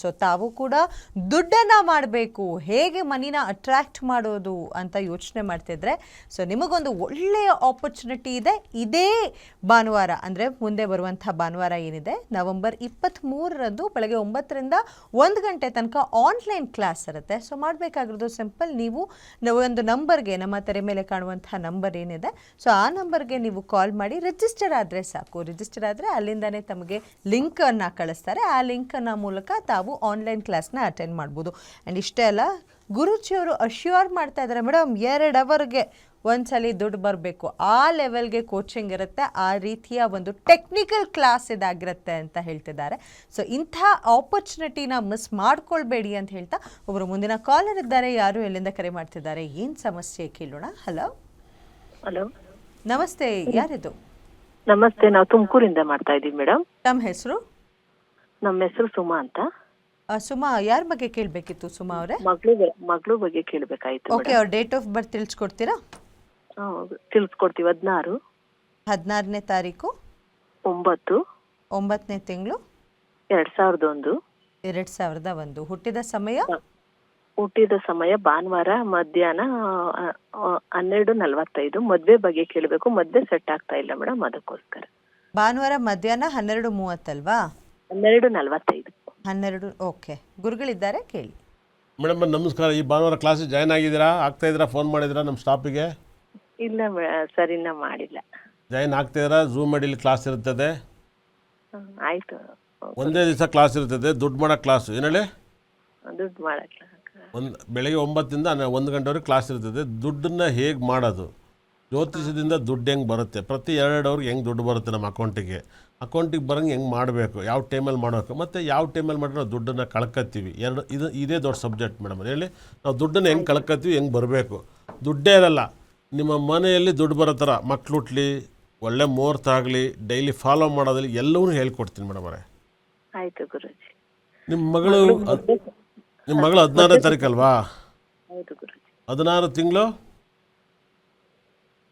So ತಾವು ಕೂಡ ದುಡ್ಡನ್ನ ಮಾಡಬೇಕು. ಹೇಗೆ ಮನಿನ ಅಟ್ರಾಕ್ಟ್ ಮಾಡೋದು ಅಂತ ಯೋಚನೆ ಮಾಡ್ತಿದ್ರೆ ಸೊ ನಿಮಗೊಂದು ಒಳ್ಳೆಯ ಆಪರ್ಚುನಿಟಿ ಇದೆ. ಇದೇ ಭಾನುವಾರ, ಅಂದರೆ ಮುಂದೆ ಬರುವಂಥ ಭಾನುವಾರ ಏನಿದೆ, ನವೆಂಬರ್ ಇಪ್ಪತ್ತ್ಮೂರರಂದು ಬೆಳಗ್ಗೆ ಒಂಬತ್ತರಿಂದ ಒಂದು ಗಂಟೆ ತನಕ ಆನ್ಲೈನ್ ಕ್ಲಾಸ್ ಇರುತ್ತೆ. ಸೊ ಮಾಡಬೇಕಾಗಿರೋದು ಸಿಂಪಲ್ ನೀವು ಒಂದು ನಂಬರ್ಗೆ ನಮ್ಮ ತೆರೆ ಮೇಲೆ ಕಾಣುವಂಥ ನಂಬರ್ ಏನಿದೆ ಸೊ ಆ ನಂಬರ್ಗೆ ನೀವು ಕಾಲ್ ಮಾಡಿ ರಿಜಿಸ್ಟರ್ ಆದರೆ ಸಾಕು. ರಿಜಿಸ್ಟರ್ ಆದರೆ ಅಲ್ಲಿಂದನೇ ತಮಗೆ ಲಿಂಕನ್ನು ಕಳಿಸ್ತಾರೆ. ಆ ಲಿಂಕನ್ನು ಮೂಲಕ ತಾವು ಆನ್ಲೈನ್ ಕ್ಲಾಸ್ನ ಅಟೆಂಡ್ ಮಾಡ್ಬೋದು. ಆ್ಯಂಡ್ ಇಷ್ಟೇ ಅಲ್ಲ ಗುರುಜಿಯವರು ಅಶ್ಯೂರ್ ಮಾಡ್ತಾ ಇದ್ದಾರೆ ಮೇಡಮ್ ಎರಡು ಅವರ್ಗೆ ಒಂದ್ಸಲಿ ದುಡ್ಡು ಬರಬೇಕು. ಆ ಲೆವೆಲ್ಗೆ ಕೋಚಿಂಗ್ ಇರುತ್ತೆ ಆ ರೀತಿಯ ಒಂದು ಟೆಕ್ನಿಕಲ್ ಕ್ಲಾಸ್ ಇದಾಗಿರುತ್ತೆ ಅಂತ ಹೇಳ್ತಿದ್ದಾರೆ. ಸೊ ಇಂಥ ಆಪರ್ಚುನಿಟಿನ ಮಿಸ್ ಮಾಡ್ಕೊಳ್ಬೇಡಿ ಅಂತ ಹೇಳ್ತಾ ಒಬ್ಬರು ಮುಂದಿನ ಕಾಲರ್ ಇದ್ದಾರೆ ಯಾರು ಎಲ್ಲಿಂದ ಕರೆ ಮಾಡ್ತಿದ್ದಾರೆ ಏನು ಸಮಸ್ಯೆ ಕೇಳೋಣ? ಹಲೋ ಹಲೋ ನಮಸ್ತೆ ಯಾರಿದು? ನಮಸ್ತೆ ನಾವು ತುಮಕೂರಿಂದ ಮಾಡ್ತಾ ಇದೀವಿ ಮೇಡಮ್ ನಮ್ಮ ಹೆಸರು? ನಮ್ಮ ಹೆಸರು ಸುಮಾ ಅಂತ. ಸುಮಾ ಯಾರ ಬಗ್ಗೆ ಕೇಳಬೇಕಿತ್ತು ಸುಮಾ ಅವರೇ? ಮಗಳು ಮಗಳು ಬಗ್ಗೆ ಕೇಳಬೇಕಾಯ್ತು ಓಕೆ ಅವ್ರ ಡೇಟ್ ಆಫ್ ಬರ್ತ್ ತಿಳಿಸ್ಕೊಡ್ತೀರಾ? ತಿಳಿಸ್ಕೊಡ್ತೀವಿ ಹದಿನಾರು. ಹದಿನಾರನೇ ತಾರೀಕು? ಒಂಬತ್ತು. ಒಂಬತ್ತನೇ ತಿಂಗಳು? ಎರಡ್ ಸಾವಿರದ ಒಂದು ಎರಡು ಸಾವಿರದ ಒಂದು. ಹುಟ್ಟಿದ ಸಮಯ? ಹುಟ್ಟಿದ ಸಮಯ ಭಾನುವಾರ ಮಧ್ಯಾಹ್ನ ಹನ್ನೆರಡು ನಲವತ್ತೈದು. ಮದ್ವೆ ಬಗ್ಗೆ ಕೇಳಬೇಕು. ಮದ್ವೆ ಸೆಟ್ ಆಗ್ತಾ ಇಲ್ಲ ಮೇಡಮ್ ಅದಕ್ಕೋಸ್ಕರ. ಭಾನುವಾರ ಮಧ್ಯಾಹ್ನ ಹನ್ನೆರಡು ಮೂವತ್ತಲ್ವಾ? ಹನ್ನೆರಡು ನಲವತ್ತೈದು. ಹನ್ನೆರಡು ಓಕೆ. ಗುರುಗಳಿದ್ದಾರೆ ಕೇಳಿ. ಮೇಡಮ್ ನಮಸ್ಕಾರ. ಈ ಭಾನುವಾರ ಕ್ಲಾಸಿಗೆ ಜಾಯ್ನ್ ಆಗಿದ್ದೀರಾ? ಆಗ್ತಾ ಇದ್ದೀರಾ? ಫೋನ್ ಮಾಡಿದ್ದೀರಾ ನಮ್ಮ ಸ್ಟಾಫಿಗೆ ಇಲ್ಲ ಸರಿನ ಸರ್ ಇನ್ನ ಮಾಡಿಲ್ಲ. ಜಾಯ್ನ್ ಜೂಮ್ ಝೂಮ್ ಅಡಿಲಿ ಕ್ಲಾಸ್ ಇರ್ತದೆ ಹ್ಮ್, ಆಯ್ತು. ಒಂದೇ ದಿವಸ ಕ್ಲಾಸ್ ಇರ್ತದೆ ದುಡ್ಡು ಮಾಡೋ ಕ್ಲಾಸು ಏನು ಹೇಳಿ ದುಡ್ಡು ಮಾಡಕ್ಕೆ ಒಂದು ಬೆಳಗ್ಗೆ ಒಂಬತ್ತಿಂದ ಹನ್ನೆ- ಒಂದು ಗಂಟೆವರೆಗೆ ಕ್ಲಾಸ್ ಇರ್ತದೆ ದುಡ್ಡನ್ನ ಹೇಗೆ ಮಾಡೋದು? ಜ್ಯೋತಿಷದಿಂದ ದುಡ್ಡು ಹೆಂಗೆ ಬರುತ್ತೆ? ಪ್ರತಿ ಎರಡು ಅವ್ರಿಗೆ ಹೆಂಗೆ ದುಡ್ಡು ಬರುತ್ತೆ ನಮ್ಮ ಅಕೌಂಟಿಗೆ ಅಕೌಂಟಿಗೆ ಬರೋಂಗೆ ಹೆಂಗೆ ಮಾಡಬೇಕು? ಯಾವ ಟೈಮಲ್ಲಿ ಮಾಡಬೇಕು? ಮತ್ತು ಯಾವ ಟೈಮಲ್ಲಿ ಮಾಡಿದ್ರೆ ನಾವು ದುಡ್ಡನ್ನು ಕಳ್ಕೊತೀವಿ ಎರಡು ಇದು ಇದೇ ದೊಡ್ಡ ಸಬ್ಜೆಕ್ಟ್ ಮೇಡಮ್. ಹೇಳಿ ನಾವು ದುಡ್ಡನ್ನು ಹೆಂಗೆ ಕಳ್ಕೊತೀವಿ ಹೆಂಗೆ ಬರಬೇಕು? ದುಡ್ಡೇ ಇರಲ್ಲ. ನಿಮ್ಮ ಮನೆಯಲ್ಲಿ ದುಡ್ಡು ಬರೋ ಥರ ಮಕ್ಳು ಹುಟ್ಲಿ ಒಳ್ಳೆ ಮುಹೂರ್ತ ಆಗಲಿ ಡೈಲಿ ಫಾಲೋ ಮಾಡೋದ್ರಲ್ಲಿ ಎಲ್ಲವೂ ಹೇಳ್ಕೊಡ್ತೀನಿ ಮೇಡಮ್ ಅವರೇ. ಆಯ್ತು ಗುರುಜಿ. ನಿಮ್ಮ ಮಗಳು ನಿಮ್ಮ ಮಗಳು ಹದಿನಾರನೇ ತಾರೀಕಲ್ವಾ ಹೌದು ಗುರುಜಿ. ಹದಿನಾರು ತಿಂಗಳು?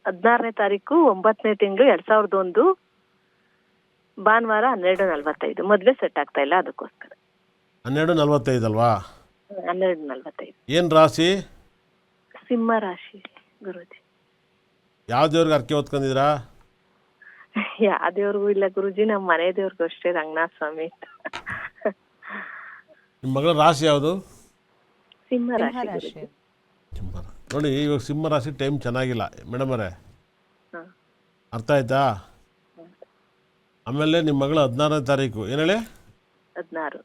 ಹದಿನಾರನೇ ತಾರೀಕು ಒಂಬತ್ತನೇ ತಿಂಗಳು ಎರಡ್ ಸಾವಿರದ ಒಂದು. ಭಾನುವಾರ ಹನ್ನೆರಡು ನಲ್ವತ್ತೈದು. ಮದ್ವೆ ಸೆಟ್ ಆಗ್ತಾ ಇಲ್ಲ ಅದಕ್ಕೋಸ್ಕರ. ಹನ್ನೆರಡು ನಲ್ವತ್ತೈದು ಅಲ್ವಾ? ಹನ್ನೆರಡು ನಲ್ವತ್ತೈದು. ಏನು ರಾಶಿ? ಸಿಂಹ ರಾಶಿ ಗುರುಜಿ. ಯಾವ ದೇವ್ರಿಗೆ ಅರ್ಕೆ ಹೊತ್ಕೊಂಡಿದ್ದೀರಾ? ಯಾವ ದೇವ್ರಿಗೂ ಇಲ್ಲ ಗುರುಜಿ ನಮ್ಮ ಮನೆ ದೇವ್ರಿಗೂ ಅಷ್ಟೇ ರಂಗನಾಥ ಸ್ವಾಮಿ. ನಿಮ್ಮ ಮಗಳ ರಾಶಿ ಯಾವುದು? ಸಿಂಹ ರಾಶಿ ಮಹಾರಾಷ್ಟ್ರ ಗುರೂಜಿ. ಸಿಂಹ ನೋಡಿ ಇವಾಗ ಸಿಂಹ ರಾಶಿ ಟೈಮ್ ಚೆನ್ನಾಗಿಲ್ಲ. ಮೇಡಮ್ ಅವರೇ ಹಾ. ಅರ್ಥ ಆಯ್ತಾ? ಆಮೇಲೆ ನಿಮ್ಮ ಮಗಳು ಹದಿನಾರನೇ ತಾರೀಕು. ಏನು ಹೇಳಿ? ಹದಿನಾರು.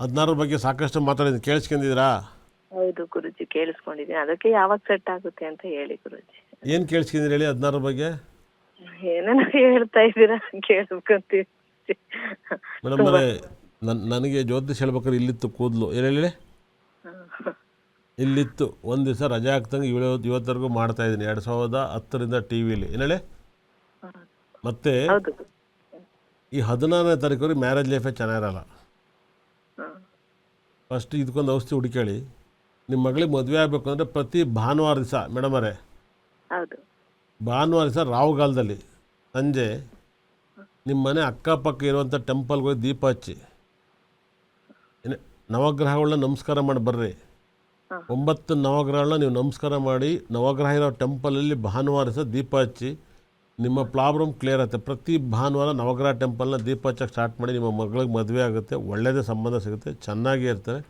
ಹದಿನಾರರ ಬಗ್ಗೆ ಸಾಕಷ್ಟು ಮಾತಾಡಿದ್ದೀನಿ ಕೇಳಿಸ್ಕೊಂಡಿದ್ದೀರಾ? ಹೌದು ಗುರುಜಿ ಕೇಳಿಸ್ಕೊಂಡಿದ್ದೀನಿ. ಅದಕ್ಕೆ ಯಾವಾಗ ಸೆಟ್ ಆಗುತ್ತೆ ಅಂತ ಹೇಳಿ ಗುರುಜಿ. ಏನು ಕೇಳಿಸ್ಕೊಂಡಿದ್ದೀರಿ ಹೇಳಿ ಹದಿನಾರರ ಬಗ್ಗೆ? ಏನೇನೋ ಹೇಳ್ತಾ ಇದ್ದೀರಾ ಕೇಳಿಸ್ಕೊಂತೀವಿ ಮೇಡಮ್ ಅವರೇ ನನ್ನ ನನಗೆ ಜ್ಯೋತಿಷ್ ಹೇಳ್ಬೇಕಾದ್ರೆ ಇಲ್ಲಿತ್ತು ಕೂದಲು. ಏನು ಹೇಳಿ? ಇಲ್ಲಿತ್ತು. ಒಂದು ದಿವಸ ರಜೆ ಆಗ್ತಂಗೆ ಇವಳ ಇವತ್ತರೆಗೂ ಮಾಡ್ತಾ ಇದ್ದೀನಿ. ಎರಡು ಸಾವಿರದ ಹತ್ತರಿಂದ ಟಿ ವಿಲಿ. ಏನು ಹೇಳಿ? ಮತ್ತೆ ಹೌದು. ಈ ಹದಿನಾರನೇ ತಾರೀಕು ಮ್ಯಾರೇಜ್ ಲೈಫೇ ಚೆನ್ನಾಗಿರಲ್ಲ. ಫಸ್ಟ್ ಇದಕ್ಕೊಂದು ಔಷಧಿ ಹುಡುಕೇಳಿ. ನಿಮ್ಮ ಮಗಳಿಗೆ ಮದುವೆ ಆಗಬೇಕು ಅಂದರೆ ಪ್ರತಿ ಭಾನುವಾರ ದಿವಸ ಮೇಡಮರೇ ಹೌದು. ಭಾನುವಾರ ದಿವಸ ರಾಹುಗಾಲದಲ್ಲಿ ಸಂಜೆ ನಿಮ್ಮ ಮನೆ ಅಕ್ಕಪಕ್ಕ ಇರುವಂಥ ಟೆಂಪಲ್ಗೆ ಹೋಗಿ ದೀಪ ಹಚ್ಚಿ. ನವಗ್ರಹಗಳನ್ನ ನಮಸ್ಕಾರ ಮಾಡಿ ಬರ್ರಿ. ಒಂಬತ್ತು ನವಗ್ರಹಗಳನ್ನ ನೀವು ನಮಸ್ಕಾರ ಮಾಡಿ ನವಗ್ರಹ ಇರೋ ಟೆಂಪಲಲ್ಲಿ ಭಾನುವಾರ ದಿವಸ ದೀಪ ಹಚ್ಚಿ ನಿಮ್ಮ ಪ್ರಾಬ್ಲಮ್ ಕ್ಲಿಯರ್ ಆಗುತ್ತೆ. ಪ್ರತಿ ಭಾನುವಾರ ನವಗ್ರಹ ಟೆಂಪಲ್ನ ದೀಪ ಹಚ್ಚಕ್ಕೆ ಸ್ಟಾರ್ಟ್ ಮಾಡಿ ನಿಮ್ಮ ಮಗಳಿಗೆ ಮದುವೆ ಆಗುತ್ತೆ. ಒಳ್ಳೆಯದೇ ಸಂಬಂಧ ಸಿಗುತ್ತೆ. ಚೆನ್ನಾಗೇ ಇರ್ತಾರೆ.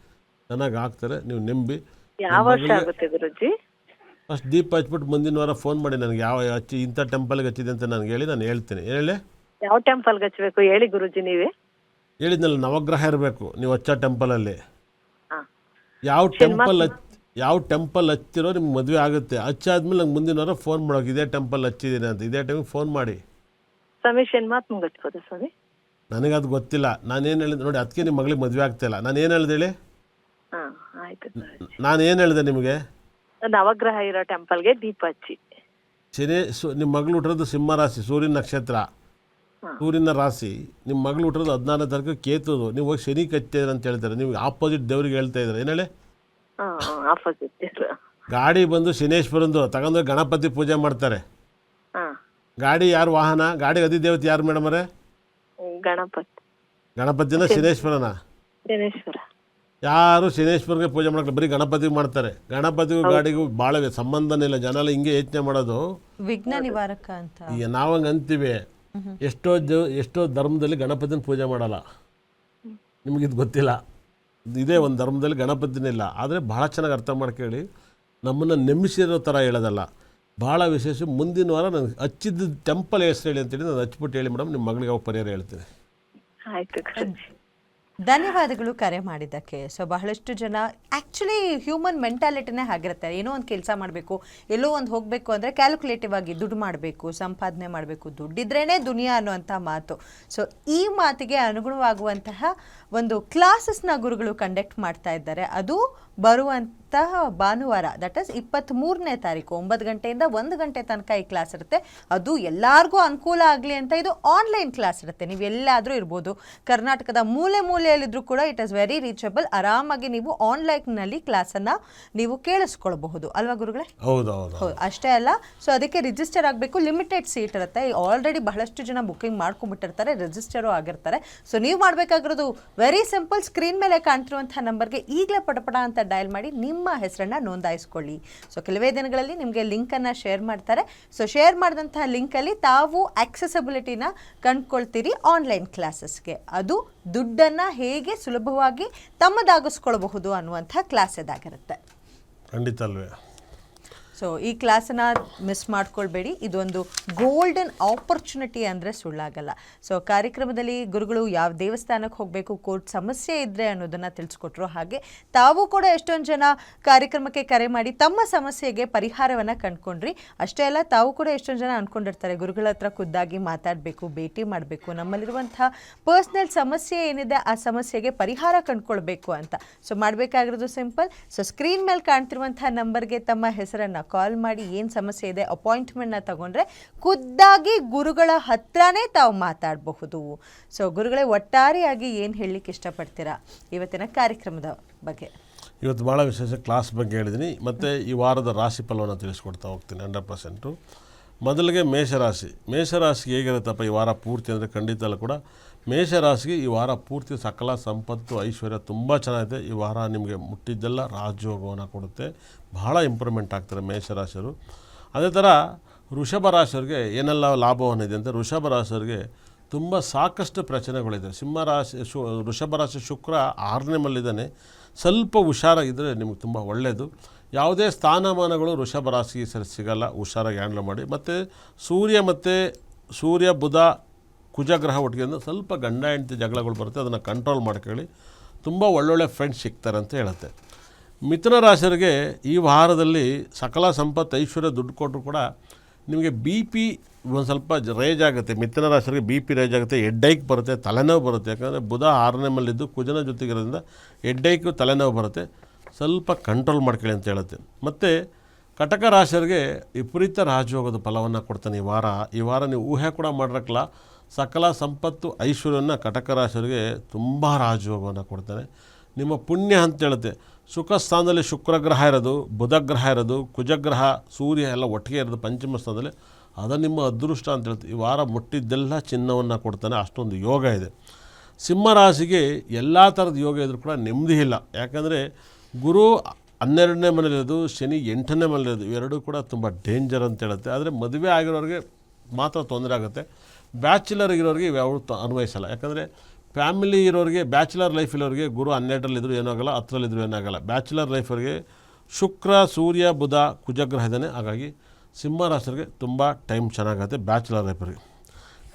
ಚೆನ್ನಾಗಿ ಆಗ್ತಾರೆ ನೀವು ನಂಬಿ. ಯಾವ ವರ್ಷ ಆಗುತ್ತೆ ಗುರುಜಿ? ಫಸ್ಟ್ ದೀಪ ಹಚ್ಬಿಟ್ಟು ಮುಂದಿನ ವಾರ ಫೋನ್ ಮಾಡಿ ನನಗೆ ಯಾವ ಹಚ್ಚಿ ಇಂಥ ಟೆಂಪಲ್ಗೆ ಹಚ್ಚಿದೆ ಅಂತ ನನಗೆ ಹೇಳಿ ನಾನು ಹೇಳ್ತೀನಿ. ಹೇಳಿ. ಯಾವ ಟೆಂಪಲ್ಗೆ ಹಚ್ಬೇಕು ಹೇಳಿ ಗುರುಜಿ ನೀವೇ. ಹೇಳಿದ್ನಲ್ಲ ನವಗ್ರಹ ಇರಬೇಕು. ನೀವು ಹಚ್ಚ ಟೆಂಪಲಲ್ಲಿ ಯಾವ ಟೆಂಪಲ್ ಯಾವ ಟೆಂಪಲ್ ಹಚ್ಚಿರೋ ನಿಮ್ಗೆ ಮದುವೆ ಆಗುತ್ತೆ. ಹಚ್ಚಾದ್ಮೇಲೆ ನಂಗೆ ಮುಂದಿನ ವಾರ ಫೋನ್ ಮಾಡೋಕೆ ಇದೇ ಟೆಂಪಲ್ ಹಚ್ಚಿದ್ದೀನಿ ಅಂತ. ಇದೇ ಟೈಮಿಗೆ ಫೋನ್ ಮಾಡಿ. ಸಮೇಶನ್ ಶನ್ಮಾತ್ಮಂಗ್ ಹಚ್ಬೋದಾ ಸ್ವಾಮಿ? ನನಗೆ ಅದು ಗೊತ್ತಿಲ್ಲ ನಾನೇನು ಹೇಳಿದೆ ನೋಡಿ ಅದಕ್ಕೆ ನಿಮ್ಮ ಮಗಳಿಗೆ ಮದುವೆ ಆಗ್ತಾಯಿಲ್ಲ ನಾನು ಏನು ಹೇಳಿದೆ ಹೇಳಿ? ಹಾ ಆಯ್ತು ಗುರೂಜಿ. ನಾನು ಏನು ಹೇಳಿದೆ ನಿಮಗೆ? ನವಗ್ರಹ ಇರೋ ಟೆಂಪಲ್ಗೆ ದೀಪ ಹಚ್ಚಿ. ಶನಿ ಸು ನಿಮ್ಮ ಮಗಳು ಹುಟ್ಟಿರೋದು ಸಿಂಹ ರಾಶಿ ಸೂರ್ಯನ ನಕ್ಷತ್ರ. ಸೂರ್ಯನ ರಾಶಿ ನಿಮ್ಮ ಮಗಳು ಹುಟ್ಟಿರೋದು ಹದಿನಾರನೇ ತಾರೀಕು ಕೇತುದು. ನೀವು ಹೋಗಿ ಶನಿ ಕಚ್ಚಿದ್ರೆ ಅಂತ ಹೇಳ್ತಾರೆ. ನೀವು ಆಪೋಸಿಟ್ ದೇವ್ರಿಗೆ ಹೇಳ್ತಾ ಇದ್ದಾರೆ. ಏನು ಹೇಳಿ? ಹಾ ಆಪೋಸಿಟ್ ಗಾಡಿ ಬಂದು ಶನೇಶ್ವರಂದು ತಗೊಂಡ್ರೆ ಗಣಪತಿ ಪೂಜೆ ಮಾಡ್ತಾರೆ. ಹಾ. ಗಾಡಿ ಯಾರು ವಾಹನ? ಗಾಡಿ ಅಧಿದೇವತೆ ಯಾರು ಮೇಡಮರೇ ಗಣಪತಿ. ಗಣಪತಿನ ಶನೇಶ್ವರನ ಶನೇಶ್ವರ ಯಾರು ಶನೇಶ್ವರಿಗೆ ಪೂಜೆ ಮಾಡಕ್ಕೆ ಬರೀ ಗಣಪತಿ ಮಾಡ್ತಾರೆ. ಗಣಪತಿಗೂ ಗಾಡಿಗೂ ಭಾಳ ಸಂಬಂಧನೇ ಇಲ್ಲ. ಜನ ಎಲ್ಲ ಹಿಂಗೆ ಯೋಚನೆ ಮಾಡೋದು. ವಿಘ್ನ ನಿವಾರಕ ಅಂತ. ಈಗ ನಾವು ಹಂಗೆ ಅಂತೀವಿ. ಎಷ್ಟೋ ಜ ಎಷ್ಟೋ ಧರ್ಮದಲ್ಲಿ ಗಣಪತಿನ ಪೂಜೆ ಮಾಡಲ್ಲ. ನಿಮಗಿದು ಗೊತ್ತಿಲ್ಲ. ಇದೇ ಒಂದು ಧರ್ಮದಲ್ಲಿ ಗಣಪತಿನೇ ಇಲ್ಲ. ಆದರೆ ಭಾಳ ಚೆನ್ನಾಗಿ ಅರ್ಥ ಮಾಡ್ಕೊಳ್ಳಿ. ನಮ್ಮನ್ನು ನೆಮ್ಮಿಸಿರೋ ಥರ ಹೇಳೋದಲ್ಲ. ಭಾಳ ವಿಶೇಷ. ಮುಂದಿನ ವಾರ ನನಗೆ ಹಚ್ಚಿದ್ದು ಟೆಂಪಲ್ ಹೆಸರು ಹೇಳಿ ಅಂತೇಳಿ ನಾನು ಹಚ್ಬಿಟ್ಟು ಹೇಳಿ ಮೇಡಮ್ ನಿಮ್ಮ ಮಗಳಿಗೆ ಅವಾಗ ಪರಿಹಾರ ಹೇಳ್ತೀನಿ. ಆಯ್ತು ಧನ್ಯವಾದಗಳು ಕರೆ ಮಾಡಿದ್ದಕ್ಕೆ. ಸೊ ಬಹಳಷ್ಟು ಜನ ಆ್ಯಕ್ಚುಲಿ ಹ್ಯೂಮನ್ ಮೆಂಟಾಲಿಟಿನೇ ಆಗಿರುತ್ತೆ ಏನೋ ಒಂದು ಕೆಲಸ ಮಾಡಬೇಕು, ಎಲ್ಲೋ ಒಂದು ಹೋಗಬೇಕು ಅಂದರೆ ಕ್ಯಾಲ್ಕುಲೇಟಿವ್ ಆಗಿ ದುಡ್ಡು ಮಾಡಬೇಕು, ಸಂಪಾದನೆ ಮಾಡಬೇಕು ದುಡ್ಡಿದ್ರೇ ದುನಿಯಾ ಅನ್ನುವಂಥ ಮಾತು. ಸೊ ಈ ಮಾತಿಗೆ ಅನುಗುಣವಾಗುವಂತಹ ಒಂದು ಕ್ಲಾಸಸ್ನ ಗುರುಗಳು ಕಂಡಕ್ಟ್ ಮಾಡ್ತಾ ಇದ್ದಾರೆ. ಅದು ಬರುವಂತಹ ಭಾನುವಾರ ದಟ್ ಇಸ್ ಇಪ್ಪತ್ತ್ಮೂರನೇ ತಾರೀಕು, ಒಂಬತ್ತು ಗಂಟೆಯಿಂದ ಒಂದು ಗಂಟೆ ತನಕ ಈ ಕ್ಲಾಸ್ ಇರುತ್ತೆ. ಅದು ಎಲ್ಲರಿಗೂ ಅನುಕೂಲ ಆಗಲಿ ಅಂತ ಇದು ಆನ್ಲೈನ್ ಕ್ಲಾಸ್ ಇರುತ್ತೆ. ನೀವು ಎಲ್ಲಾದರೂ ಇರ್ಬೋದು. ಕರ್ನಾಟಕದ ಮೂಲೆ ಮೂಲೆಯಲ್ಲಿದ್ದರೂ ಕೂಡ ಇಟ್ ಇಸ್ ವೆರಿ ರೀಚಬಲ್ ಆರಾಮಾಗಿ ನೀವು ಆನ್ಲೈನ್ನಲ್ಲಿ ಕ್ಲಾಸನ್ನು ನೀವು ಕೇಳಿಸ್ಕೊಳ್ಬಹುದು. ಅಲ್ವಾ ಗುರುಗಳೇ? ಹೌದು ಹೌದು ಅಷ್ಟೇ ಅಲ್ಲ. ಸೊ ಅದಕ್ಕೆ ರಿಜಿಸ್ಟರ್ ಆಗಬೇಕು. ಲಿಮಿಟೆಡ್ ಸೀಟ್ ಇರುತ್ತೆ. ಆಲ್ರೆಡಿ ಬಹಳಷ್ಟು ಜನ ಬುಕ್ಕಿಂಗ್ ಮಾಡ್ಕೊಂಡ್ಬಿಟ್ಟಿರ್ತಾರೆ ರಿಜಿಸ್ಟರು ಆಗಿರ್ತಾರೆ. ಸೊ ನೀವು ಮಾಡಬೇಕಾಗಿರೋದು ವೆರಿ ಸಿಂಪಲ್ ಸ್ಕ್ರೀನ್ ಮೇಲೆ ಕಾಣ್ತಿರುವಂಥ ನಂಬರ್ಗೆ ಈಗಲೇ ಪಟಪಟ ಅಂತ ಡಯಲ್ ಮಾಡಿ ನಿಮ್ಮ ಹೆಸರನ್ನು ನೋಂದಾಯಿಸ್ಕೊಳ್ಳಿ. ಸೊ ಕೆಲವೇ ದಿನಗಳಲ್ಲಿ ನಿಮಗೆ ಲಿಂಕನ್ನು ಶೇರ್ ಮಾಡ್ತಾರೆ. ಸೊ ಶೇರ್ ಮಾಡಿದಂತಹ ಲಿಂಕಲ್ಲಿ ತಾವು ಆಕ್ಸೆಸಬಿಲಿಟಿನ ಕಂಡುಕೊಳ್ತೀರಿ ಆನ್ಲೈನ್ ಕ್ಲಾಸಸ್ಗೆ ಅದು ದುಡ್ಡನ್ನು ಹೇಗೆ ಸುಲಭವಾಗಿ ತಮ್ಮದಾಗಿಸ್ಕೊಳ್ಬಹುದು ಅನ್ನುವಂಥ ಕ್ಲಾಸ್ ಇದಾಗಿರುತ್ತೆ. ಖಂಡಿತ ಅಲ್ವೇ. ಸೊ ಈ ಕ್ಲಾಸನ್ನ ಮಿಸ್ ಮಾಡ್ಕೊಳ್ಬೇಡಿ. ಇದೊಂದು ಗೋಲ್ಡನ್ ಆಪರ್ಚುನಿಟಿ ಅಂದರೆ ಸುಳ್ಳಾಗಲ್ಲ. ಸೊ ಕಾರ್ಯಕ್ರಮದಲ್ಲಿ ಗುರುಗಳು ಯಾವ ದೇವಸ್ಥಾನಕ್ಕೆ ಹೋಗಬೇಕು ಕೋರ್ಟ್ ಸಮಸ್ಯೆ ಇದ್ದರೆ ಅನ್ನೋದನ್ನು ತಿಳಿಸ್ಕೊಟ್ರು ಹಾಗೆ ತಾವು ಕೂಡ ಎಷ್ಟೊಂದು ಜನ ಕಾರ್ಯಕ್ರಮಕ್ಕೆ ಕರೆ ಮಾಡಿ ತಮ್ಮ ಸಮಸ್ಯೆಗೆ ಪರಿಹಾರವನ್ನು ಕಂಡ್ಕೊಂಡ್ರಿ. ಅಷ್ಟೇ ಅಲ್ಲ, ತಾವು ಕೂಡ ಎಷ್ಟೊಂದು ಜನ ಅಂದ್ಕೊಂಡಿರ್ತಾರೆ ಗುರುಗಳ ಹತ್ರ ಖುದ್ದಾಗಿ ಮಾತಾಡಬೇಕು, ಭೇಟಿ ಮಾಡಬೇಕು. ನಮ್ಮಲ್ಲಿರುವಂಥ ಪರ್ಸ್ನಲ್ ಸಮಸ್ಯೆ ಏನಿದೆ, ಆ ಸಮಸ್ಯೆಗೆ ಪರಿಹಾರ ಕಂಡುಕೊಳ್ಬೇಕು ಅಂತ. ಸೊ ಮಾಡಬೇಕಾಗಿರೋದು ಸಿಂಪಲ್ ಸೊ ಸ್ಕ್ರೀನ್ ಮೇಲೆ ಕಾಣ್ತಿರುವಂಥ ನಂಬರ್ಗೆ ತಮ್ಮ ಹೆಸರನ್ನು ಕಾಲ್ ಮಾಡಿ ಏನು ಸಮಸ್ಯೆ ಇದೆ ಅಪಾಯಿಂಟ್ಮೆಂಟ್ನ ತಗೊಂಡ್ರೆ ಖುದ್ದಾಗಿ ಗುರುಗಳ ಹತ್ರನೇ ತಾವು ಮಾತಾಡಬಹುದು. ಸೊ ಗುರುಗಳೇ ಒಟ್ಟಾರೆಯಾಗಿ ಏನು ಹೇಳಲಿಕ್ಕೆ ಇಷ್ಟಪಡ್ತೀರಾ ಇವತ್ತಿನ ಕಾರ್ಯಕ್ರಮದ ಬಗ್ಗೆ? ಇವತ್ತು ಭಾಳ ವಿಶೇಷ ಕ್ಲಾಸ್ ಬಗ್ಗೆ ಹೇಳಿದ್ದೀನಿ ಮತ್ತು ಈ ವಾರದ ರಾಶಿ ಫಲವನ್ನು ತಿಳಿಸ್ಕೊಡ್ತಾ ಹೋಗ್ತೀನಿ ಹಂಡ್ರೆಡ್ ಪರ್ಸೆಂಟು ಮೊದಲಿಗೆ ಮೇಷರಾಶಿ. ಮೇಷರಾಶಿಗೆ ಹೇಗಿರುತ್ತಪ್ಪ ಈ ವಾರ ಪೂರ್ತಿ ಅಂದರೆ ಖಂಡಿತ ಕೂಡ ಮೇಷರಾಶಿಗೆ ಈ ವಾರ ಪೂರ್ತಿ ಸಕಲ ಸಂಪತ್ತು, ಐಶ್ವರ್ಯ ತುಂಬ ಚೆನ್ನಾಗಿದೆ. ಈ ವಾರ ನಿಮಗೆ ಮುಟ್ಟಿದ್ದೆಲ್ಲ ರಾಜಯೋಗವನ್ನು ಕೊಡುತ್ತೆ. ಬಹಳ ಇಂಪ್ರೂವ್ಮೆಂಟ್ ಆಗ್ತಾರೆ ಮೇಷರಾಶಿಯರು. ಅದೇ ಥರ ವೃಷಭ ರಾಶಿಯವ್ರಿಗೆ ಏನೆಲ್ಲ ಲಾಭವನ್ನಿದೆ ಅಂತ ವೃಷಭ ರಾಶಿಯವ್ರಿಗೆ ತುಂಬ ಸಾಕಷ್ಟು ಪ್ರಚನೆಗಳಿದೆ. ಸಿಂಹರಾಶಿ ಶು, ವೃಷಭ ರಾಶಿ ಶುಕ್ರ ಆರನೇ ಮಲ್ಲಿದ್ದಾನೆ. ಸ್ವಲ್ಪ ಹುಷಾರಾಗಿದ್ದರೆ ನಿಮಗೆ ತುಂಬ ಒಳ್ಳೆಯದು ಯಾವುದೇ ಸ್ಥಾನಮಾನಗಳು ವೃಷಭ ರಾಶಿಗೆ ಸರಿ ಸಿಗಲ್ಲ. ಹುಷಾರಾಗಿ ಹ್ಯಾಂಡಲ್ ಮಾಡಿ. ಮತ್ತು ಸೂರ್ಯ ಮತ್ತು ಸೂರ್ಯ, ಬುಧ ಕುಜಗ್ರಹ ಒಟ್ಟಿಗೆ ಅಂದರೆ ಸ್ವಲ್ಪ ಗಂಡ ಹೆಂಡತಿ ಜಗಳಗಳು ಬರುತ್ತೆ, ಅದನ್ನು ಕಂಟ್ರೋಲ್ ಮಾಡ್ಕೊಳ್ಳಿ. ತುಂಬ ಒಳ್ಳೊಳ್ಳೆ ಫ್ರೆಂಡ್ಸ್ ಸಿಗ್ತಾರೆ ಅಂತ ಹೇಳುತ್ತೆ. ಮಿಥುನ ರಾಶಿಯರಿಗೆ ಈ ವಾರದಲ್ಲಿ ಸಕಲ ಸಂಪತ್ತು, ಐಶ್ವರ್ಯ, ದುಡ್ಡು ಕೊಟ್ಟರು ಕೂಡ ನಿಮಗೆ ಬಿ ಪಿ ಒಂದು ಸ್ವಲ್ಪ ರೇಜ್ ಆಗುತ್ತೆ. ಮಿಥುನ ರಾಶಿಯರಿಗೆ ಬಿ ಪಿ ರೇಜ್ ಆಗುತ್ತೆ. ಎಡ್ಡೈಕ್ ಬರುತ್ತೆ, ತಲೆನೋವು ಬರುತ್ತೆ. ಯಾಕಂದರೆ ಬುಧ ಆರನೇ ಮಲ್ಲಿದ್ದು ಕುಜನ ಜೊತೆಗಿರೋದ್ರಿಂದ ಎಡ್ಡೈಕು ತಲೆನೋವು ಬರುತ್ತೆ. ಸ್ವಲ್ಪ ಕಂಟ್ರೋಲ್ ಮಾಡ್ಕೊಳ್ಳಿ ಅಂತ ಹೇಳುತ್ತೆ. ಮತ್ತು ಕಟಕ ರಾಶಿಯರಿಗೆ ವಿಪರೀತ ರಾಜಯೋಗದ ಫಲವನ್ನು ಕೊಡ್ತಾನೆ ಈ ವಾರ. ಈ ವಾರ ನೀವು ಊಹೆ ಕೂಡ ಮಾಡಿರಕ್ಕಲ್ಲ. ಸಕಲ ಸಂಪತ್ತು ಐಶ್ವರ್ಯವನ್ನು ಕಟಕ ರಾಶಿಯವರಿಗೆ ತುಂಬ ರಾಜಯೋಗವನ್ನು ಕೊಡ್ತಾನೆ ನಿಮ್ಮ ಪುಣ್ಯ ಅಂತ ಹೇಳುತ್ತೆ. ಸುಖ ಸ್ಥಾನದಲ್ಲಿ ಶುಕ್ರಗ್ರಹ ಇರೋದು ಬುಧಗ್ರಹ ಇರೋದು ಕುಜಗ್ರಹ ಸೂರ್ಯ ಎಲ್ಲ ಒಟ್ಟಿಗೆ ಇರೋದು ಪಂಚಮ ಸ್ಥಾನದಲ್ಲಿ, ಅದು ನಿಮ್ಮ ಅದೃಷ್ಟ ಅಂತ ಹೇಳ್ತೀವಿ ಈ ವಾರ ಮುಟ್ಟಿದ್ದೆಲ್ಲ ಚಿನ್ನವನ್ನು ಕೊಡ್ತಾನೆ. ಅಷ್ಟೊಂದು ಯೋಗ ಇದೆ. ಸಿಂಹರಾಶಿಗೆ ಎಲ್ಲ ಥರದ ಯೋಗ ಇದ್ರೂ ಕೂಡ ನೆಮ್ಮದಿ ಇಲ್ಲ. ಯಾಕಂದರೆ ಗುರು ಹನ್ನೆರಡನೇ ಮನೇಲಿರೋದು ಶನಿ ಎಂಟನೇ ಮನೇಲಿರೋದು ಇವೆರಡೂ ಕೂಡ ತುಂಬ ಡೇಂಜರ್ ಅಂತ ಹೇಳುತ್ತೆ. ಆದರೆ ಮದುವೆ ಆಗಿರೋರಿಗೆ ಮಾತ್ರ ತೊಂದರೆ ಆಗುತ್ತೆ. ಬ್ಯಾಚುಲರ್ ಇರೋರಿಗೆ ಯಾವುದು ಅನ್ವಯಿಸಲ್ಲ. ಯಾಕಂದರೆ ಫ್ಯಾಮಿಲಿ ಇರೋರಿಗೆ, ಬ್ಯಾಚುಲರ್ ಲೈಫ್ ಇರೋರಿಗೆ ಗುರು ಹನ್ನೆರಡರಲ್ಲಿದ್ದರೂ ಏನಾಗಲ್ಲ ಹತ್ತರಲ್ಲಿದ್ದರೂ ಏನಾಗಲ್ಲ. ಬ್ಯಾಚುಲರ್ ಲೈಫರಿಗೆ ಶುಕ್ರ, ಸೂರ್ಯ, ಬುಧ, ಕುಜಗ್ರಹ ಇದ್ದಾನೆ. ಹಾಗಾಗಿ ಸಿಂಹ ರಾಶಿಯವರಿಗೆ ತುಂಬ ಟೈಮ್ ಚೆನ್ನಾಗುತ್ತೆ ಬ್ಯಾಚುಲರ್ ಲೈಫರಿಗೆ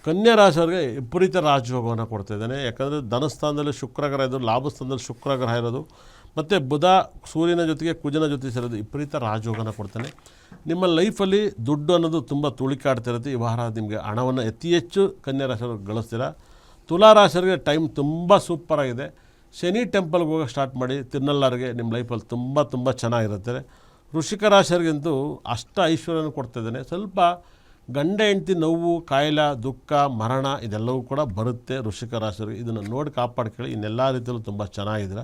ಕನ್ಯಾ ರಾಶಿಯವರಿಗೆ ವಿಪರೀತ ರಾಜಯೋಗವನ್ನು ಕೊಡ್ತಾ ಇದ್ದಾನೆ. ಯಾಕಂದರೆ ಧನಸ್ಥಾನದಲ್ಲಿ ಶುಕ್ರಗ್ರಹ ಇದ್ದರು ಲಾಭಸ್ಥಾನದಲ್ಲಿ ಶುಕ್ರಗ್ರಹ ಇರೋದು ಮತ್ತು ಬುಧ ಸೂರ್ಯನ ಜೊತೆಗೆ ಕುಜನ ಜೊತೆ ಸೇರೋದು ವಿಪರೀತ ರಾಜಯೋಗನ ಕೊಡ್ತಾನೆ. ನಿಮ್ಮ ಲೈಫಲ್ಲಿ ದುಡ್ಡು ಅನ್ನೋದು ತುಂಬ ತುಳಿಕಾಡ್ತಾ ಇರುತ್ತೆ. ಈ ವಾರ ನಿಮಗೆ ಹಣವನ್ನು ಅತಿ ಹೆಚ್ಚು ಕನ್ಯಾ ಗಳಿಸ್ತೀರ ಗಳಿಸ್ತೀರಾ? ತುಲಾ ರಾಶಿಯವರಿಗೆ ಟೈಮ್ ತುಂಬ ಸೂಪರಾಗಿದೆ ಶನಿ ಟೆಂಪಲ್ಗೆ ಹೋಗೋಕೆ ಸ್ಟಾರ್ಟ್ ಮಾಡಿ ತಿನ್ನಲ್ಲಾರಿಗೆ ನಿಮ್ಮ ಲೈಫಲ್ಲಿ ತುಂಬ ತುಂಬ ಚೆನ್ನಾಗಿರುತ್ತೆ. ಋಷಿಕ ರಾಶಿಯರಿಗಂತೂ ಅಷ್ಟ ಐಶ್ವರ್ಯನ ಕೊಡ್ತಾ ಇದ್ದಾನೆ. ಸ್ವಲ್ಪ ಗಂಡ, ಹೆಂಡತಿ ನೋವು, ಕಾಯಿಲೆ, ದುಃಖ, ಮರಣ ಇದೆಲ್ಲವೂ ಕೂಡ ಬರುತ್ತೆ ಋಷಿಕ ರಾಶಿಯರಿಗೆ ಇದನ್ನು ನೋಡಿ ಕಾಪಾಡ್ಕೊಳ್ಳಿ. ಇನ್ನೆಲ್ಲ ರೀತಿಯಲ್ಲೂ ತುಂಬ ಚೆನ್ನಾಗಿದ್ದೀರ?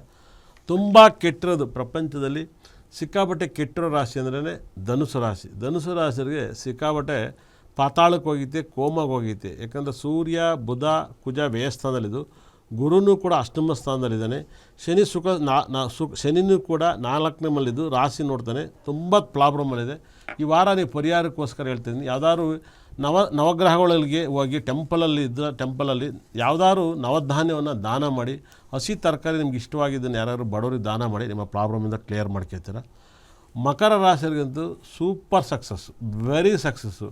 ತುಂಬ ಕೆಟ್ಟಿರೋದು ಪ್ರಪಂಚದಲ್ಲಿ. ಸಿಕ್ಕಾಪಟ್ಟೆ ಕೆಟ್ಟಿರೋ ರಾಶಿ ಅಂದ್ರೇ ಧನುಸು ರಾಶಿ. ಧನುಸು ರಾಶಿಯವರಿಗೆ ಸಿಕ್ಕಾಪಟ್ಟೆ ಪಾತಾಳಕ್ಕೆ ಹೋಗೈತೆ ಕೋಮಾಗೆ ಹೋಗೈತೆ ಯಾಕಂದರೆ ಸೂರ್ಯ, ಬುಧ, ಕುಜ ವ್ಯಯಸ್ಥಾನದಲ್ಲಿದ್ದು ಗುರುನೂ ಕೂಡ ಅಷ್ಟಮ ಸ್ಥಾನದಲ್ಲಿದ್ದಾನೆ. ಶನಿ ಸುಖ ನಾ ನಾ ಶನಿನೂ ಕೂಡ ನಾಲ್ಕನೇ ಮಲ್ಲಿದ್ದು ರಾಶಿ ನೋಡ್ತಾನೆ. ತುಂಬ ಪ್ರಾಬ್ಲಮ್ ಇದೆ ಈ ವಾರ ನೀವು ಪರಿಹಾರಕ್ಕೋಸ್ಕರ ಹೇಳ್ತೀನಿ ಯಾವ್ದಾದ್ರು ನವ ನವಗ್ರಹಗಳಿಗೆ ಹೋಗಿ ಟೆಂಪಲಲ್ಲಿ ಇದ್ದ ಟೆಂಪಲಲ್ಲಿ ಯಾವುದಾದ್ರು ನವಧಾನ್ಯವನ್ನು ದಾನ ಮಾಡಿ, ಹಸಿ ತರಕಾರಿ ನಿಮ್ಗೆ ಇಷ್ಟವಾಗಿದ್ದನ್ನು ಯಾರಾದರೂ ಬಡವರಿಗೆ ದಾನ ಮಾಡಿ, ನಿಮ್ಮ ಪ್ರಾಬ್ಲಮಿಂದ ಕ್ಲಿಯರ್ ಮಾಡ್ಕೋತೀರ? ಮಕರ ರಾಶಿಯರಿಗಂತೂ ಸೂಪರ್ ಸಕ್ಸಸ್ ವೆರಿ ಸಕ್ಸಸ್ಸು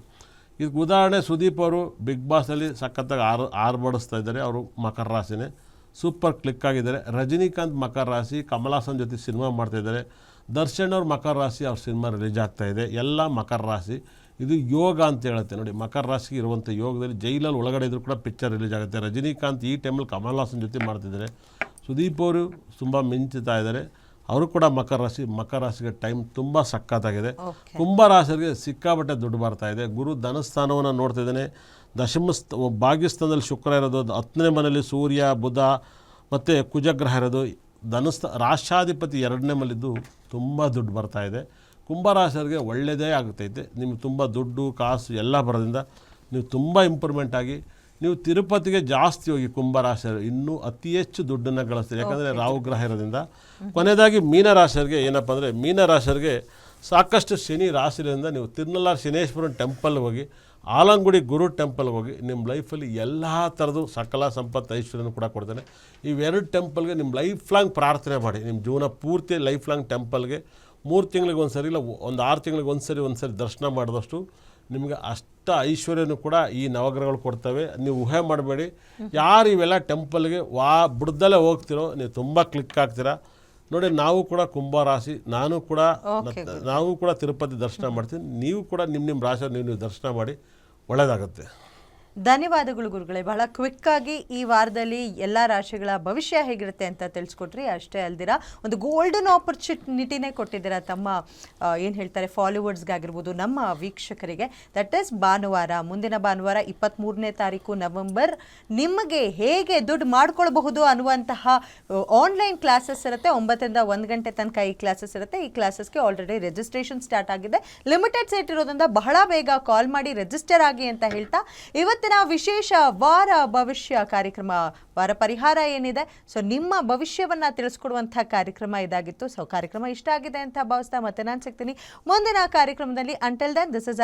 ಇದಕ್ಕೆ ಉದಾಹರಣೆ, ಸುದೀಪ್ ಅವರು ಬಿಗ್ ಬಾಸಲ್ಲಿ ಸಖತ್ತಾಗಿ ಆರು ಆರ್ಬಡಿಸ್ತಾ ಇದ್ದಾರೆ. ಅವರು ಮಕರ ರಾಶಿನೇ. ಸೂಪರ್ ಕ್ಲಿಕ್ ಆಗಿದ್ದಾರೆ. ರಜನಿಕಾಂತ್ ಮಕರ ರಾಶಿ ಕಮಲಾಸನ್ ಜೊತೆ ಸಿನಿಮಾ ಮಾಡ್ತಾಯಿದ್ದಾರೆ ದರ್ಶನ್ ಅವ್ರ ಮಕರ ರಾಶಿ ಅವ್ರ ಸಿನಿಮಾ ರಿಲೀಸ್ ಆಗ್ತಾಯಿದೆ ಎಲ್ಲ ಮಕರ ರಾಶಿ. ಇದು ಯೋಗ ಅಂತ ಹೇಳುತ್ತೆ. ನೋಡಿ ಮಕರ ರಾಶಿಗೆ ಇರುವಂಥ ಯೋಗದಲ್ಲಿ ಜೈಲಲ್ಲಿ ಒಳಗಡೆ ಇದ್ರೂ ಕೂಡ ಪಿಕ್ಚರ್ ರಿಲೀಸ್ ಆಗುತ್ತೆ. ರಜನಿಕಾಂತ್ ಈ ಟೈಮಲ್ಲಿ ಕಮಲ್ ಹಾಸನ್ ಜೊತೆ ಮಾಡ್ತಿದ್ದಾರೆ. ಸುದೀಪ್ ಅವರು ತುಂಬ ಮಿಂಚುತ್ತಾ ಇದ್ದಾರೆ. ಅವರು ಕೂಡ ಮಕರ ರಾಶಿ ಮಕರ ರಾಶಿಗೆ ಟೈಮ್ ತುಂಬ ಸಕ್ಕತ್ತಾಗಿದೆ. ಕುಂಭ ರಾಶಿಗೆ ಸಿಕ್ಕಾಪಟ್ಟೆ ದುಡ್ಡು ಬರ್ತಾ ಇದೆ. ಗುರು ಧನಸ್ಥಾನವನ್ನು ನೋಡ್ತಾ ಇದ್ದಾನೆ. ದಶಮ ಸ್ಥ ಭಾಗ್ಯಸ್ಥಾನದಲ್ಲಿ ಶುಕ್ರ ಇರೋದು ಹತ್ತನೇ ಮನೆಯಲ್ಲಿ ಸೂರ್ಯ ಬುಧ ಮತ್ತು ಕುಜಗ್ರಹ ಇರೋದು. ಧನಸ್ಥ ರಾಷ್ಟ್ರಾಧಿಪತಿ ಎರಡನೇ ಮನೆಯಲ್ಲಿದ್ದು ತುಂಬ ದುಡ್ಡು ಬರ್ತಾ ಇದೆ. ಕುಂಭರಾಶಿಯವರಿಗೆ ಒಳ್ಳೆಯದೇ ಆಗ್ತೈತೆ. ನಿಮ್ಗೆ ತುಂಬ ದುಡ್ಡು ಕಾಸು ಎಲ್ಲ ಬರೋದ್ರಿಂದ ನೀವು ತುಂಬ ಇಂಪ್ರೂವ್ಮೆಂಟ್ ಆಗಿ ನೀವು ತಿರುಪತಿಗೆ ಜಾಸ್ತಿ ಹೋಗಿ ಕುಂಭರಾಶಿಯರು ಇನ್ನೂ ಅತಿ ಹೆಚ್ಚು ದುಡ್ಡನ್ನು ಗಳಿಸ್ತೀರಿ. ಯಾಕಂದರೆ ರಾಹು ಗ್ರಹ ಇರೋದ್ರಿಂದ. ಕೊನೆಯದಾಗಿ ಮೀನರಾಶಿಯರಿಗೆ ಏನಪ್ಪ ಅಂದರೆ ಮೀನರಾಶಿಯರಿಗೆ ಸಾಕಷ್ಟು ಶನಿ ರಾಶಿಯಿಂದ ನೀವು ತಿರುನಲ್ಲಾರ್ ಶನೇಶ್ವರನ ಟೆಂಪಲ್ಗೆ ಹೋಗಿ ಆಲಂಗುಡಿ ಗುರು ಟೆಂಪಲ್ಗೆ ಹೋಗಿ ನಿಮ್ಮ ಲೈಫಲ್ಲಿ ಎಲ್ಲ ಥರದ್ದು ಸಕಲ ಸಂಪತ್ತು ಐಶ್ವರ್ಯನೂ ಕೂಡ ಕೊಡ್ತಾನೆ. ಇವೆರಡು ಟೆಂಪಲ್ಗೆ ನಿಮ್ಮ ಲೈಫ್ ಲಾಂಗ್ ಪ್ರಾರ್ಥನೆ ಮಾಡಿ. ನಿಮ್ಮ ಜೀವನ ಪೂರ್ತಿ ಲೈಫ್ ಲಾಂಗ್ ಟೆಂಪಲ್ಗೆ ಮೂರು ತಿಂಗಳಿಗೆ ಒಂದು ಸರಿ ಇಲ್ಲ ಒಂದು ಆರು ತಿಂಗಳಿಗೆ ಒಂದು ಸರಿ ಒಂದು ಸರಿ ದರ್ಶನ ಮಾಡಿದಷ್ಟು ನಿಮಗೆ ಅಷ್ಟ ಐಶ್ವರ್ಯನೂ ಕೂಡ ಈ ನವಗ್ರಹಗಳು ಕೊಡ್ತವೆ. ನೀವು ಊಹೆ ಮಾಡಬೇಡಿ. ಯಾರು ಇವೆಲ್ಲ ಟೆಂಪಲ್ಗೆ ವಾ ಬುಡ್ದಲ್ಲೇ ಹೋಗ್ತಿರೋ ನೀವು ತುಂಬ ಕ್ಲಿಕ್ ಆಗ್ತೀರಾ. ನೋಡಿ ನಾವು ಕೂಡ ಕುಂಭ ರಾಶಿ ನಾನು ಕೂಡ ನಾವು ಕೂಡ ತಿರುಪತಿ ದರ್ಶನ ಮಾಡ್ತೀನಿ. ನೀವು ಕೂಡ ನಿಮ್ಮ ನಿಮ್ಮ ರಾಶಿ ನೀವು ನೀವು ದರ್ಶನ ಮಾಡಿ ಒಳ್ಳೆಯದಾಗುತ್ತೆ ಧನ್ಯವಾದಗಳು ಗುರುಗಳೇ. ಬಹಳ ಕ್ವಿಕ್ ಆಗಿ ಈ ವಾರದಲ್ಲಿ ಎಲ್ಲ ರಾಶಿಗಳ ಭವಿಷ್ಯ ಹೇಗಿರುತ್ತೆ ಅಂತ ತಿಳಿಸ್ಕೊಟ್ರಿ. ಅಷ್ಟೇ ಅಲ್ದಿರ, ಒಂದು ಗೋಲ್ಡನ್ ಆಪರ್ಚುನಿಟಿನೇ ಕೊಟ್ಟಿದ್ದೀರಾ ತಮ್ಮ ಏನು ಹೇಳ್ತಾರೆ ಫಾಲೋವರ್ಸ್ಗಾಗಿರ್ಬೋದು ನಮ್ಮ ವೀಕ್ಷಕರಿಗೆ. ದಟ್ ಈಸ್ ಭಾನುವಾರ. ಮುಂದಿನ ಭಾನುವಾರ ಇಪ್ಪತ್ತ್ಮೂರನೇ ತಾರೀಕು ನವೆಂಬರ್. ನಿಮಗೆ ಹೇಗೆ ದುಡ್ಡು ಮಾಡ್ಕೊಳ್ಬಹುದು ಅನ್ನುವಂತಹ ಆನ್ಲೈನ್ ಕ್ಲಾಸಸ್ ಇರುತ್ತೆ. ಒಂಬತ್ತರಿಂದ ಒಂದು ಗಂಟೆ ತನಕ ಈ ಕ್ಲಾಸಸ್ ಇರುತ್ತೆ. ಈ ಕ್ಲಾಸಸ್ಗೆ ಆಲ್ರೆಡಿ ರಿಜಿಸ್ಟ್ರೇಷನ್ ಸ್ಟಾರ್ಟ್ ಆಗಿದೆ. ಲಿಮಿಟೆಡ್ ಸೀಟ್ ಇರೋದ್ರಿಂದ ಬಹಳ ಬೇಗ ಕಾಲ್ ಮಾಡಿ ರಿಜಿಸ್ಟರ್ ಆಗಿ ಅಂತ ಹೇಳ್ತಾ ಇವತ್ತಿನ ವಿಶೇಷ ವಾರ ಭವಿಷ್ಯ ಕಾರ್ಯಕ್ರಮ, ವಾರ ಪರಿಹಾರ ಏನಿದೆ? ಸೊ ನಿಮ್ಮ ಭವಿಷ್ಯವನ್ನ ತಿಳಿಸ್ಕೊಡುವಂತಹ ಕಾರ್ಯಕ್ರಮ ಇದಾಗಿತ್ತು. ಸೊ ಕಾರ್ಯಕ್ರಮ ಇಷ್ಟ ಆಗಿದೆ ಅಂತ ಭಾವಿಸ್ತಾ ಮತ್ತೆ ನಾನು ಸಿಗ್ತೀನಿ. ಮುಂದಿನ ಕಾರ್ಯಕ್ರಮದಲ್ಲಿ ಅಂಟಲ್ ದೆನ್ ದಿಸ್ ಇಸ್